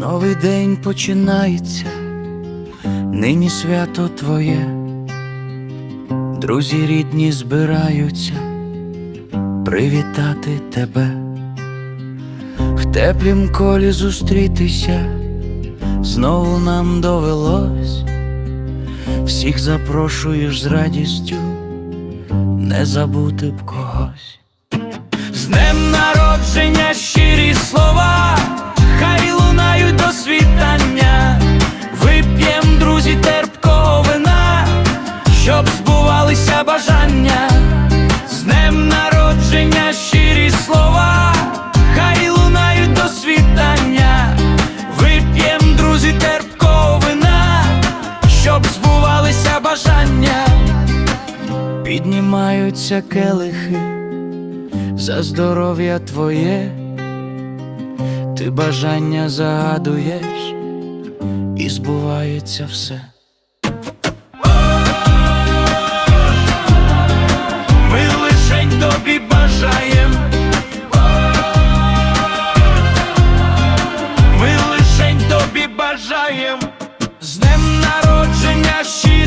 Новий день починається, нині свято твоє, друзі рідні збираються привітати тебе, в теплім колі зустрітися, знову нам довелось, всіх запрошуєш з радістю, не забути б когось. З днем народження щирі збувалися бажання, з днем народження щирі слова, хай лунають до світання, вип'єм, друзі, терпкого вина, щоб збувалися бажання, піднімаються келихи за здоров'я твоє, ти бажання загадуєш, і збувається все. тобі бажаєм, ми лишень тобі бажаєм, з днем народження ще.